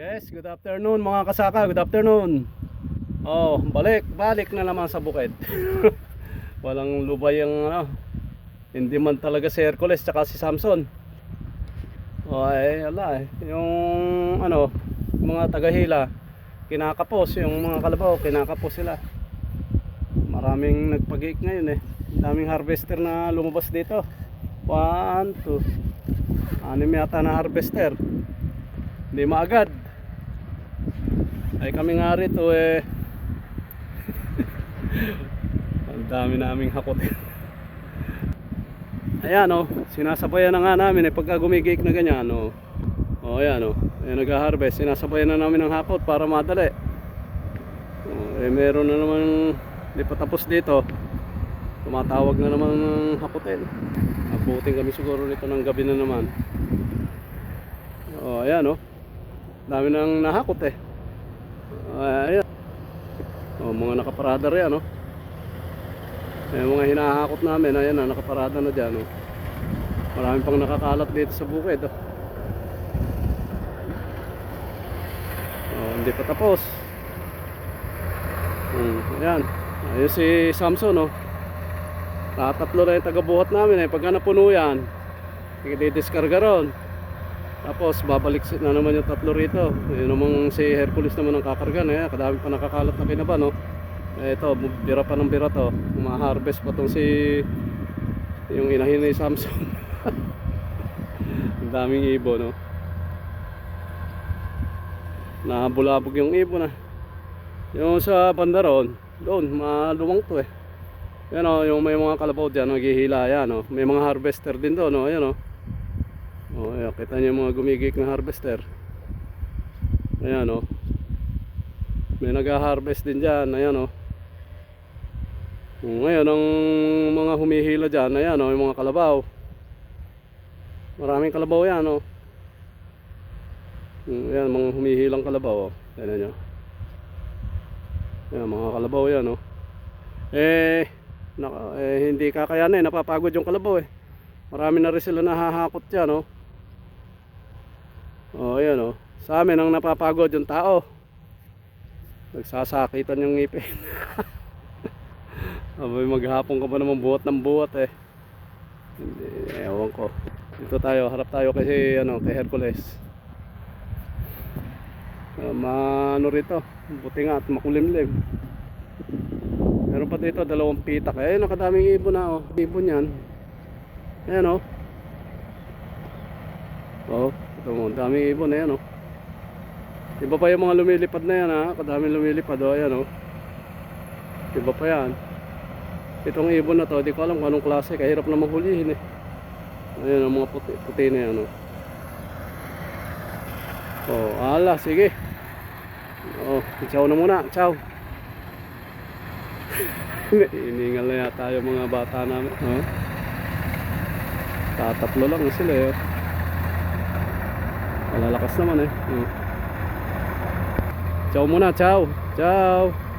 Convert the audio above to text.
Yes, good afternoon mga kasaka, good afternoon. Oh, balik, balik na naman sa bukid. Walang lubay ang ano. Hindi man talaga si Hercules tsaka si Samson. Oh, ay, ala eh. Yung ano, mga tagahila, kinakapos. Yung mga kalabaw, kinakapos sila. Maraming nagpag ngayon eh. Daming harvester na lumabas dito. One, two. Anim yata na harvester. Hindi maagad. Ay kami nga rito eh. Ang dami naming hakotin. Ayan oh, sinasabayan na nga namin eh pagka gumigik na ganyan oh. Oh ayan oh, ayan nag-harvest, sinasabayan na namin ng hakot para madali. Oh, eh meron na naman hindi pa tapos dito. Tumatawag na naman ng hakotin. Abutin kami siguro nito ng gabi na naman. Oh ayan oh. Dami nang nahakot eh. Ah, ayan. Oh, mga nakaparada rin ano. May mga hinahakot namin, ayan na, nakaparada na dyan. Oh. Marami pang nakakalat dito sa bukid. Oh. Oh, hindi pa tapos. Hmm, ayan. Ayun si Samson, oh. Tatatlo na yung tagabuhat namin eh. Pagka napuno yan, i-discarga ron. Tapos babalik na naman yung tatlo rito. Yun namang si Hercules naman ang kakarga na yan. Kadami pa nakakalat na kinaba no. Eh, ito, bira pa ng bira to. Uma-harvest pa tong si yung inahin ni Samson. Ang daming ibo no. Nabulabog yung ibo na. Yung sa bandaron, doon, maluwang to eh. Yan o, yung may mga kalabaw dyan, naghihila yan o. May mga harvester din doon o, ayan o. Oh, ayan, kita niyo mga gumigik na harvester. Ayan oh. May nag-harvest din diyan, ayan oh. Oh, Ngayon ang mga humihila diyan, ayan oh, yung mga kalabaw. Maraming kalabaw 'yan oh. Mm, Ayan, mga humihilang kalabaw oh. Ayan niyo. Ayan, mga kalabaw 'yan oh. Eh, naka, eh hindi kakayanin, napapagod yung kalabaw eh. Marami na rin sila nahahakot dyan, oh. Oh, ayan, oh. Sa amin, ang napapagod yung tao. Nagsasakitan yung ngipin. Abay, maghapon ka pa naman buhat ng buhat, eh. Hindi, ewan ko. Dito tayo, harap tayo kasi, ano, kay Hercules. Uh, maano rito, buti nga at makulimlim. Meron pa dito dalawang pitak. Eh, nakadaming ibon na oh. Ibon yan. Ayan oh. Oh, ito mo, daming ibon na yan oh. Iba pa yung mga lumilipad na yan ha. Kadaming lumilipad oh, ayan oh. Iba pa yan. Itong ibon na to, di ko alam kung anong klase. Kahirap na maghulihin eh. Ayan ang mga puti, puti na yan oh. Oh, ala, sige. Oh, ciao na muna, ciao. Iningal na yata yung mga bata namin. Oh. Tatatlo lang sila eh. Malalakas naman eh. Oh. Ciao muna, ciao. Ciao.